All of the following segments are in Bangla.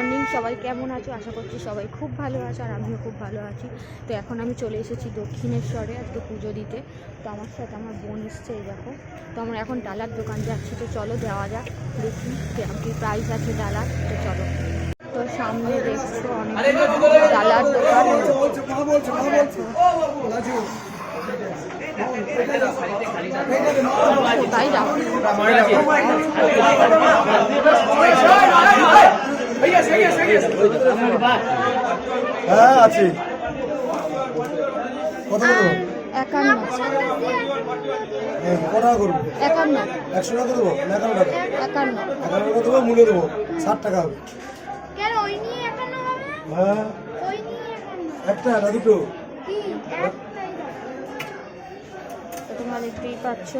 মর্নিং সবাই কেমন আছো আশা করছি সবাই খুব ভালো আছে আর আমিও খুব ভালো আছি তো এখন আমি চলে এসেছি দক্ষিণেশ্বরে আজকে পুজো দিতে তো আমার সাথে আমার বোন এসছে এই দেখো তো আমরা এখন ডালার দোকান যাচ্ছি তো চলো দেওয়া যাক দেখি কেমন কি প্রাইস আছে ডালার তো চলো তো সামনে দেখছ অনেক ডালার দোকান তাই যাও হ্যাঁ আছি। কত একান্ন হ্যাঁ, ক টাকা করব? একান্ন। একশো টাকা দেবো না একান্ন টাকা? একান্ন। একান্ন টাকা দেবো মূল্য দেবো। ষাট টাকা হবে। হ্যাঁ। একটা না দুটো? তোমরা দেখতেই পাচ্ছ।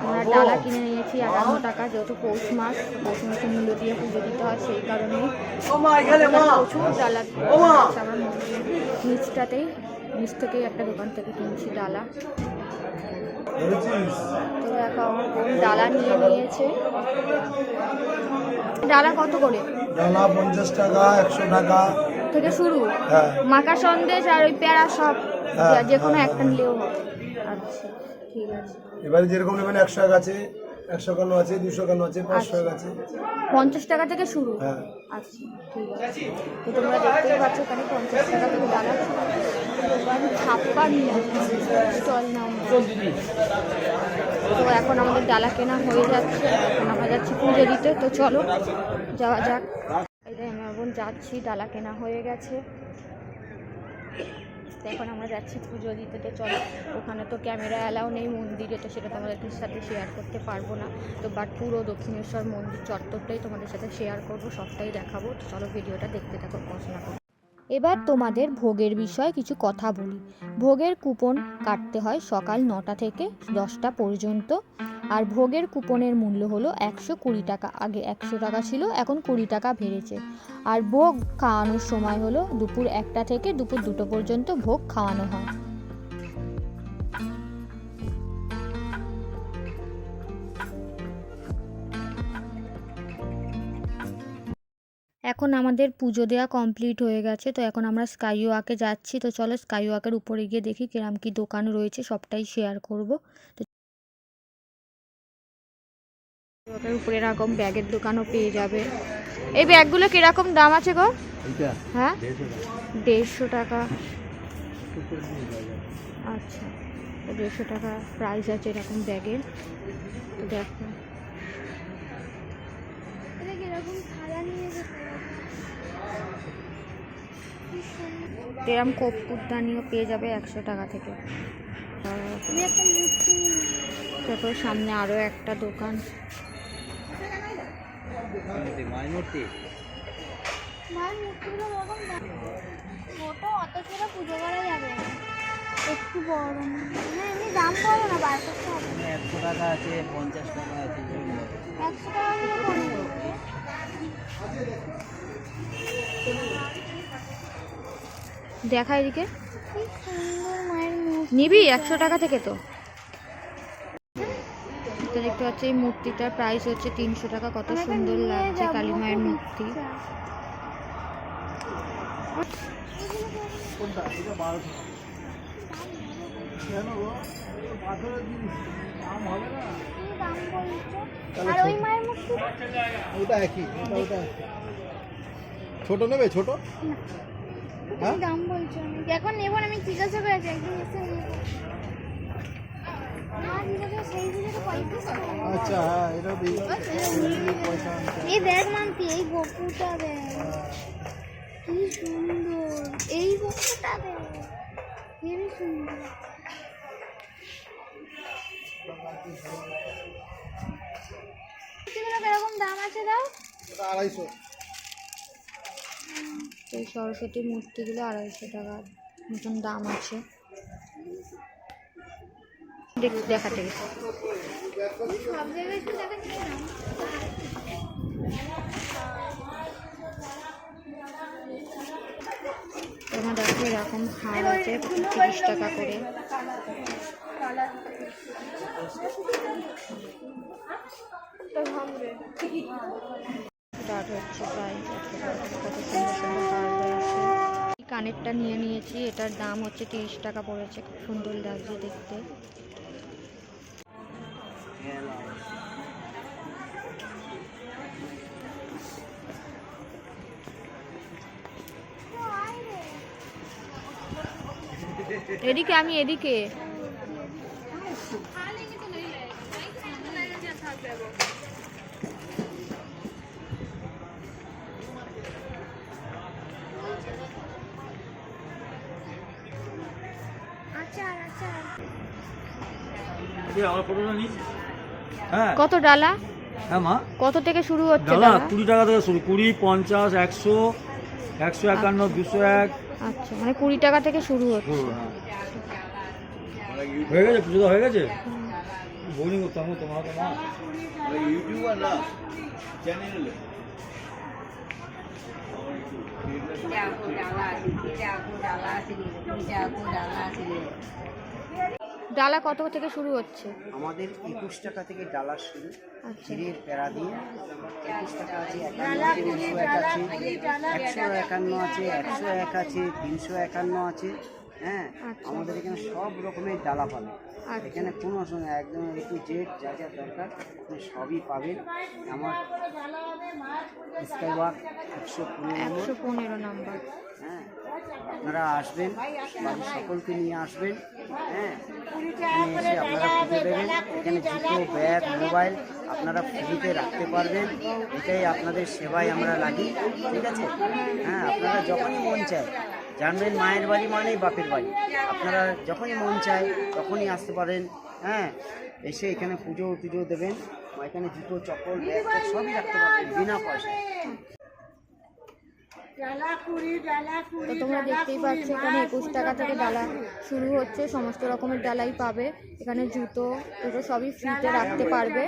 আমরা ডালা কিনে নিয়েছি আটান্ন টাকা যেহেতু পৌষ মাস পৌষ মাসে মূল্য দিয়ে পুজো দিতে হয় সেই কারণেই প্রচুর ডালা আমার মন্দিরের নিচটাতেই নিচ থেকেই একটা দোকান থেকে কিনছি ডালা। তো দেখো আমার বোন ডালা নিয়ে নিয়েছে। ডালা কত করে? ডালা পঞ্চাশ টাকা একশো টাকা। থেকে শুরু? হ্যাঁ। মাকা সন্দেশ আর ওই প্যারা সব হ্যাঁ, যে কোনো হ্যাঁ, একটা। নিলেও হবে। আচ্ছা ঠিক আছে। এবারে যেরকম নেবেন একশো টাকা আছে একশো একান্ন আছে দুশো একান্ন আছে পাঁচশো এক আছে। পঞ্চাশ টাকা থেকে শুরু? হ্যাঁ। আচ্ছা ঠিক আছে। তো তোমরা দেখতেই পাচ্ছ এখানে পঞ্চাশ টাকা থেকে ডালা দোকান ছাপ্পান্ন স্টল নাম। তো এখন আমাদের ডালা কেনা হয়ে যাচ্ছে এখন আমরা যাচ্ছি পুজো দিতে। তো চলো যাওয়া যাক। যে আমি এখন যাচ্ছি ডালা কেনা হয়ে গেছে। তো এখন আমরা যাচ্ছি পুজো দিতে, তো চলো, ওখানে তো ক্যামেরা অ্যালাউ নেই মন্দিরে, তো সেটা তোমাদের সাথে শেয়ার করতে পারব না। তো বাট পুরো দক্ষিণেশ্বর মন্দির চত্বরটাই তোমাদের সাথে শেয়ার করব, সবটাই দেখাবো। তো চলো ভিডিওটা দেখতে থাকো, পড়াশোনা করো। এবার তোমাদের ভোগের বিষয়ে কিছু কথা বলি। ভোগের কুপন কাটতে হয় সকাল নটা থেকে দশটা পর্যন্ত। আর ভোগের কুপনের মূল্য হলো একশো কুড়ি টাকা। আগে একশো টাকা ছিল, এখন কুড়ি টাকা বেড়েছে। আর ভোগ খাওয়ানোর সময় হলো দুপুর একটা থেকে দুপুর দুটো পর্যন্ত ভোগ খাওয়ানো হয়। এখন আমাদের পুজো দেওয়া কমপ্লিট হয়ে গেছে তো এখন আমরা স্কাই ওয়াকে যাচ্ছি তো চলো স্কাই ওয়াকের উপরে গিয়ে দেখি কিরম কি দোকান রয়েছে সবটাই শেয়ার করব। তো ওটার উপরে এরকম ব্যাগের দোকানও পেয়ে যাবে। এই ব্যাগগুলো কীরকম দাম আছে গো? হ্যাঁ? দেড়শো টাকা। আচ্ছা দেড়শো টাকা প্রাইস আছে এরকম ব্যাগের। তো দেখো এটা কীরকম থালা নিয়ে যেতে হবে? কি সুন্দর। এরম কপুরদানিও পেয়ে যাবে একশো টাকা থেকে। তারপর সামনে আরও একটা দোকান ওরকম দাম। ছোট অত ছোট পুজো করা যাবে না একটু বড় এমনি দাম বলো না বার করতে একশো টাকা আছে পঞ্চাশ টাকা আছে একশো টাকা। দেখা এদিকে। কি সুন্দর মায়ের মূর্তি। নিবি একশো টাকা থেকে তো। তো দেখতে পাচ্ছি এই মূর্তিটার প্রাইস হচ্ছে তিনশো টাকা। কত সুন্দর লাগছে কালী মায়ের মূর্তি। ইচ্ছা। কি দাম বলছো? আর ওই মায়ের মূর্তিটা? ওটা একই ওটা ওটা ছোট নেবে ছোট? তুমি দাম বলছো? আমি এখন নেব না আমি জিজ্ঞাসা করেছি একদিন এসে আচ্ছা হ্যাঁ পয়সা এই দেখ মান্তি এই বকুটা দেখ। কি সুন্দর। এই হেবি সুন্দর। এগুলো দাম আছে দাও। আড়াইশো। এই সরস্বতী মূর্তিগুলো আড়াইশো টাকার মতন দাম আছে। দেখ- দেখাতে গেছে তোমার দেখো এরকম হার আছে, তিরিশ টাকা করে। হচ্ছে প্রায়। কানেরটা নিয়ে নিয়েছি, এটার দাম হচ্ছে তিরিশ টাকা পড়েছে, খুব সুন্দর লাগছে দেখতে। এদিকে, আমি এদিকে। কত ডালা? হ্যাঁ মা। কত থেকে শুরু হচ্ছে ডালা কুড়ি টাকা থেকে শুরু কুড়ি পঞ্চাশ একশো একশো একান্ন দুশো এক। আচ্ছা মানে কুড়ি টাকা থেকে শুরু হচ্ছে। হ্যাঁ। হয়ে গেছে পুজো হয়ে গেছে? বৌনি করতাম তোমার তোমার ডালা কত থেকে শুরু হচ্ছে? আমাদের একুশ টাকা থেকে ডালা শুরু। আচ্ছা। ক্ষীরের প্যারা দিয়ে একুশ টাকা আছে একান্ন আছে দুশো এক আছে একশো একান্ন আছে একশো এক আছে তিনশো একান্ন আছে হ্যাঁ? আচ্ছা। আমাদের এখানে সব রকমের ডালা পাবেন। আচ্ছা। এখানে কোনো অসুবিধা নেই, একদম একটু জেড যা যা দরকার আপনি সবই পাবেন। আমার একশো পনেরো নাম্বার। হ্যাঁ। আপনারা আসবেন বাড়ির সকলকে নিয়ে আসবেন হ্যাঁ? এসে আপনারা পুজো দেবেন। এখানে জুতো ব্যাগ মোবাইল আপনারা ফ্রিতে রাখতে পারবেন। এটাই আপনাদের সেবায় আমরা লাগি ঠিক আছে? হ্যাঁ আপনারা যখনই মন চায়। জানবেন মায়ের বাড়ি মানেই বাপের বাড়ি। আপনারা যখনই মন চায় তখনই আসতে পারেন হ্যাঁ? এসে এখানে পুজো টুজো দেবেন এখানে জুতো চপ্পল ব্যাগ সবই রাখতে পারবেন বিনা পয়সায়। তো তোমরা দেখতেই পাচ্ছ এখানে একুশ টাকা থেকে ডালা শুরু হচ্ছে সমস্ত রকমের ডালাই পাবে। এখানে জুতো এগুলো সবই ফ্রিতে রাখতে পারবে।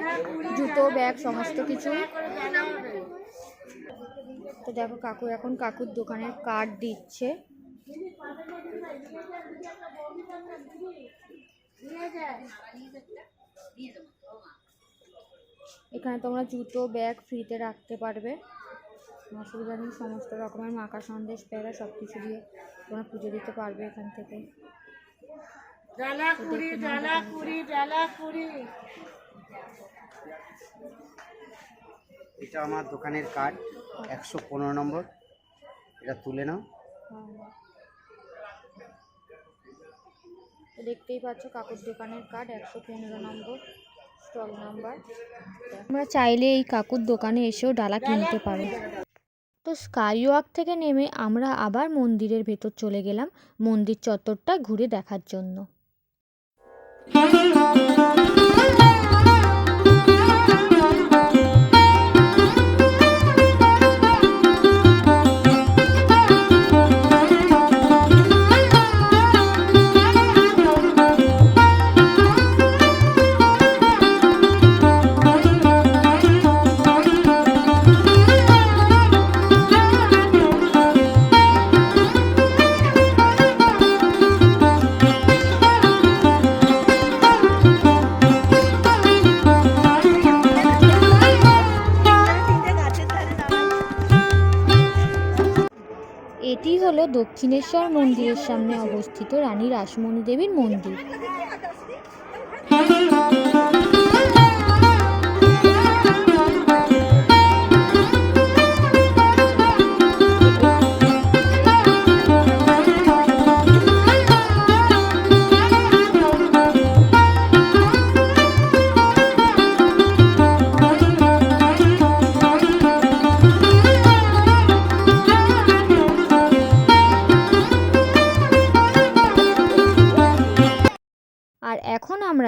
জুতো ব্যাগ সমস্ত কিছু তো দেখো কাকু এখন কাকুর দোকানে কার্ড দিচ্ছে। এখানে তোমরা জুতো ব্যাগ ফ্রিতে রাখতে পারবে। অসুবিধা নেই সমস্ত রকমের মাকা সন্দেশ প্যারা সব কিছু দিয়ে তোমরা পুজো দিতে পারবে এখান থেকে। এটা আমার দোকানের কার্ড একশো পনেরো নম্বর। এটা তুলে নাও। দেখতেই পাচ্ছ কাকুর দোকানের কার্ড একশো পনেরো নম্বর স্টল নাম্বার। তোমরা চাইলে এই কাকুর দোকানে এসেও ডালা কিনতে পারো। তো স্কাই ওয়াক থেকে নেমে আমরা আবার মন্দিরের ভেতর চলে গেলাম মন্দির চত্বরটা ঘুরে দেখার জন্য। দক্ষিণেশ্বর মন্দিরের সামনে অবস্থিত রানী রাসমণি দেবীর মন্দির।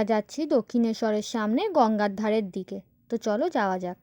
আমরা যাচ্ছি দক্ষিণেশ্বরের সামনে গঙ্গার ধারের দিকে। তো চলো যাওয়া যাক।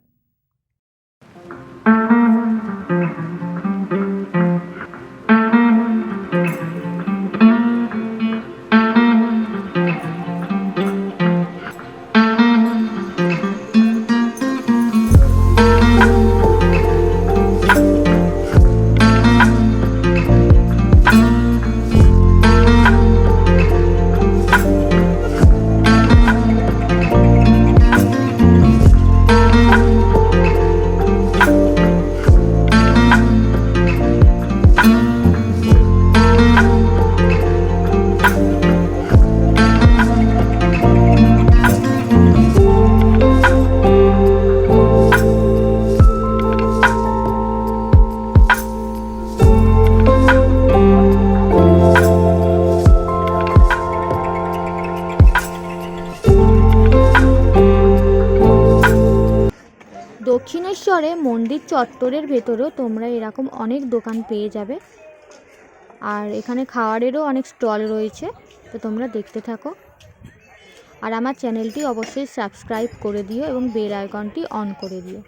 এবারে মন্দির চত্বরের ভেতরেও তোমরা এরকম অনেক দোকান পেয়ে যাবে। আর এখানে খাওয়ারেরও অনেক স্টল রয়েছে, তো তোমরা দেখতে থাকো। আর আমার চ্যানেলটি অবশ্যই সাবস্ক্রাইব করে দিও এবং বেল আইকনটি অন করে দিও।